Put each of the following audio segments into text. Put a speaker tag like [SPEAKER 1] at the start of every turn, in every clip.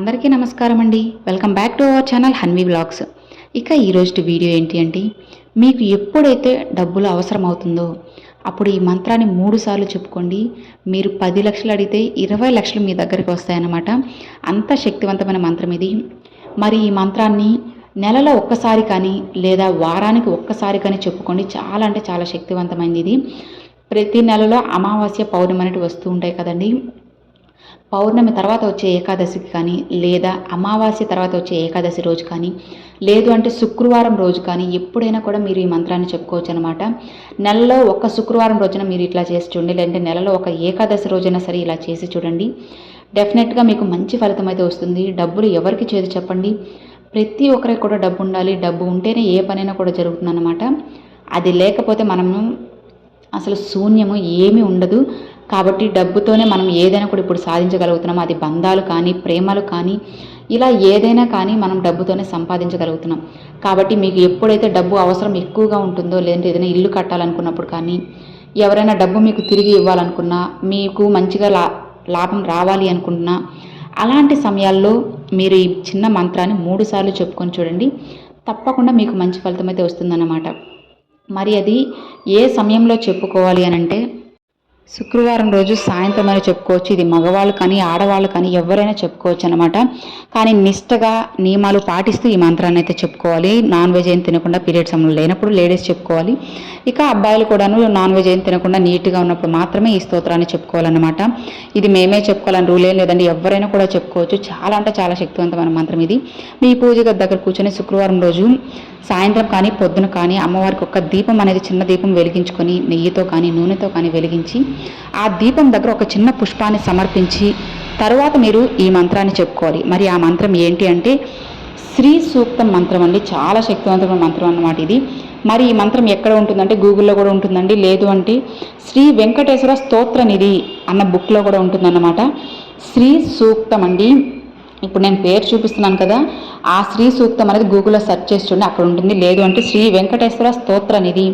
[SPEAKER 1] అందరికీ నమస్కారం అండి. Welcome back to our channel Hanvi blogs ఇక ఈరోజు వీడియో ఏంటి అంటే మీకు ఎప్పుడైతే డబ్బులు అవసరం అవుతుందో అప్పుడు ఈ మంత్రాన్ని మూడు సార్లు చెప్పుకోండి. మీరు పది లక్షలు అడిగితే ఇరవై లక్షలు మీ దగ్గరికి వస్తాయన్నమాట. అంత శక్తివంతమైన మంత్రం ఇది. మరి ఈ మంత్రాన్ని నెలలో ఒక్కసారి కానీ లేదా వారానికి ఒక్కసారి కానీ చెప్పుకోండి. చాలా అంటే చాలా శక్తివంతమైనది ఇది. ప్రతి నెలలో అమావాస్య పౌర్ణమి అనేవి వస్తూ ఉంటాయి కదండి. పౌర్ణమి తర్వాత వచ్చే ఏకాదశికి కానీ లేదా అమావాస్య తర్వాత వచ్చే ఏకాదశి రోజు కానీ లేదు అంటే శుక్రవారం రోజు కానీ ఎప్పుడైనా కూడా మీరు ఈ మంత్రాన్ని చెప్పుకోవచ్చు అనమాట నెలలో ఒక శుక్రవారం రోజున మీరు ఇట్లా చేసి చూడండి లేదంటే నెలలో ఒక ఏకాదశి రోజైనా సరే ఇలా చేసి చూడండి. డెఫినెట్గా మీకు మంచి ఫలితం అయితే వస్తుంది. డబ్బులు ఎవరికి చేతి చెప్పండి. ప్రతి ఒక్కరికి కూడా డబ్బు ఉండాలి. డబ్బు ఉంటేనే ఏ పనైనా కూడా జరుగుతుందన్నమాట. అది లేకపోతే మనము అసలు శూన్యము ఏమీ ఉండదు. కాబట్టి డబ్బుతోనే మనం ఏదైనా కూడా ఇప్పుడు సాధించగలుగుతున్నాం. అది బంధాలు కానీ ప్రేమలు కానీ ఇలా ఏదైనా కానీ మనం డబ్బుతోనే సంపాదించగలుగుతున్నాం. కాబట్టి మీకు ఎప్పుడైతే డబ్బు అవసరం ఎక్కువగా ఉంటుందో లేదంటే ఏదైనా ఇల్లు కట్టాలనుకున్నప్పుడు కానీ ఎవరైనా డబ్బు మీకు తిరిగి ఇవ్వాలనుకున్నా మీకు మంచిగా లా లాభం రావాలి అనుకుంటున్నా అలాంటి సమయాల్లో మీరు ఈ చిన్న మంత్రాన్ని మూడు సార్లు చెప్పుకొని చూడండి. తప్పకుండా మీకు మంచి ఫలితం అయితే వస్తుందన్నమాట. మరి అది ఏ సమయంలో చెప్పుకోవాలి అని అంటే శుక్రవారం రోజు సాయంత్రం అని చెప్పుకోవచ్చు. ఇది మగవాళ్ళు కానీ ఆడవాళ్ళు కానీ ఎవరైనా చెప్పుకోవచ్చు అనమాట కానీ నిష్టగా నియమాలు పాటిస్తూ ఈ మంత్రాన్ని అయితే చెప్పుకోవాలి. నాన్ వెజ్ ఏం తినకుండా పీరియడ్ సమయంలో లేనప్పుడు లేడీస్ చెప్పుకోవాలి. ఇక అబ్బాయిలు కూడాను నాన్ వెజ్ ఏం తినకుండా నీట్గా ఉన్నప్పుడు మాత్రమే ఈ స్తోత్రాన్ని చెప్పుకోవాలన్నమాట. ఇది మేమే చెప్పుకోవాలని రూల్ ఏం లేదండి. ఎవరైనా కూడా చెప్పుకోవచ్చు. చాలా అంటే చాలా శక్తివంతమైన మంత్రం ఇది. మీ పూజ దగ్గర కూర్చొని శుక్రవారం రోజు సాయంత్రం కానీ పొద్దున కానీ అమ్మవారికి ఒక దీపం అనేది చిన్న దీపం వెలిగించుకొని నెయ్యితో కానీ నూనెతో కానీ వెలిగించి ఆ దీపం దగ్గర ఒక చిన్న పుష్పాన్ని సమర్పించి తర్వాత మీరు ఈ మంత్రాన్ని చెప్పుకోవాలి. మరి ఆ మంత్రం ఏంటి అంటే శ్రీ సూక్తం మంత్రం అండి. చాలా శక్తివంతమైన మంత్రం అన్నమాట ఇది. మరి ఈ మంత్రం ఎక్కడ ఉంటుందంటే గూగుల్లో కూడా ఉంటుందండి. లేదు అంటే శ్రీ వెంకటేశ్వర స్తోత్ర నిధి అన్న బుక్లో కూడా ఉంటుందన్నమాట. శ్రీ సూక్తం అండి. ఇప్పుడు నేను పేరు చూపిస్తున్నాను కదా ఆ శ్రీ సూక్తం అనేది గూగుల్లో సెర్చ్ చేసి చూడండి అక్కడ ఉంటుంది. లేదు అంటే శ్రీ వెంకటేశ్వర స్తోత్ర నిధి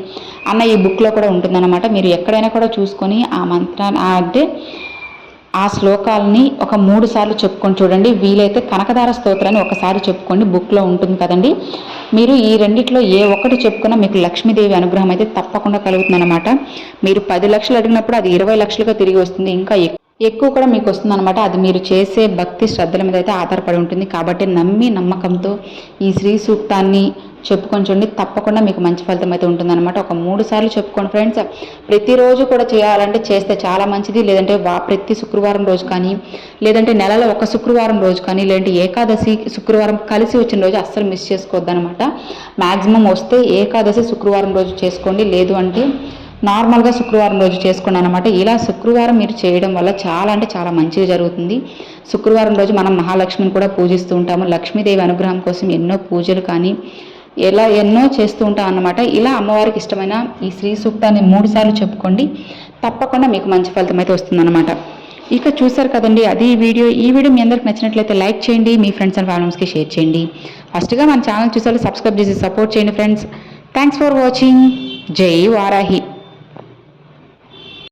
[SPEAKER 1] అన్న ఈ బుక్లో కూడా ఉంటుందన్నమాట. మీరు ఎక్కడైనా కూడా చూసుకొని ఆ మంత్రాన్ని అంటే ఆ శ్లోకాలని ఒక మూడు సార్లు చెప్పుకొని చూడండి. వీలైతే కనకదార స్తోత్రాన్ని ఒకసారి చెప్పుకోండి. బుక్లో ఉంటుంది కదండి. మీరు ఈ రెండిట్లో ఏ ఒక్కటి చెప్పుకున్నా మీకు లక్ష్మీదేవి అనుగ్రహం అయితే తప్పకుండా కలుగుతుందన్నమాట. మీరు పది లక్షలు అడిగినప్పుడు అది ఇరవై లక్షలుగా తిరిగి వస్తుంది. ఇంకా ఎక్కువ కూడా మీకు వస్తుందన్నమాట. అది మీరు చేసే భక్తి శ్రద్ధల మీద అయితే ఆధారపడి ఉంటుంది. కాబట్టి నమ్మి నమ్మకంతో ఈ శ్రీ సూక్తాన్ని చెప్పుకొని చూడండి. తప్పకుండా మీకు మంచి ఫలితం అయితే ఉంటుందన్నమాట. ఒక మూడు సార్లు చెప్పుకోండి ఫ్రెండ్స్. ప్రతిరోజు కూడా చేయాలంటే చేస్తే చాలా మంచిది. లేదంటే వా ప్రతి శుక్రవారం రోజు కానీ లేదంటే నెలలో ఒక శుక్రవారం రోజు కానీ లేదంటే ఏకాదశి శుక్రవారం కలిసి వచ్చిన రోజు అస్సలు మిస్ చేసుకోవద్దు అనమాట మ్యాక్సిమం వస్తే ఏకాదశి శుక్రవారం రోజు చేసుకోండి. లేదు అంటే నార్మల్గా శుక్రవారం రోజు చేసుకున్నాను అనమాట ఇలా శుక్రవారం మీరు చేయడం వల్ల చాలా అంటే చాలా మంచిగా జరుగుతుంది. శుక్రవారం రోజు మనం మహాలక్ష్మిని కూడా పూజిస్తూ ఉంటాము. లక్ష్మీదేవి అనుగ్రహం కోసం ఎన్నో పూజలు కానీ ఎలా ఎన్నో చేస్తూ ఉంటాం అన్నమాట. ఇలా అమ్మవారికి ఇష్టమైన ఈ శ్రీ సూక్తాన్ని మూడు సార్లు చెప్పుకోండి. తప్పకుండా మీకు మంచి ఫలితం అయితే వస్తుందన్నమాట. ఇక చూసారు కదండి అది ఈ వీడియో. ఈ వీడియో మీ అందరికి నచ్చినట్లయితే లైక్ చేయండి మీ ఫ్రెండ్స్ అండ్ ఫ్యామిలీస్కి షేర్ చేయండి. ఫస్ట్గా మన ఛానల్ చూసారు సబ్స్క్రైబ్ చేసి సపోర్ట్ చేయండి ఫ్రెండ్స్. థ్యాంక్స్ ఫర్ వాచింగ్ జై వారాహి.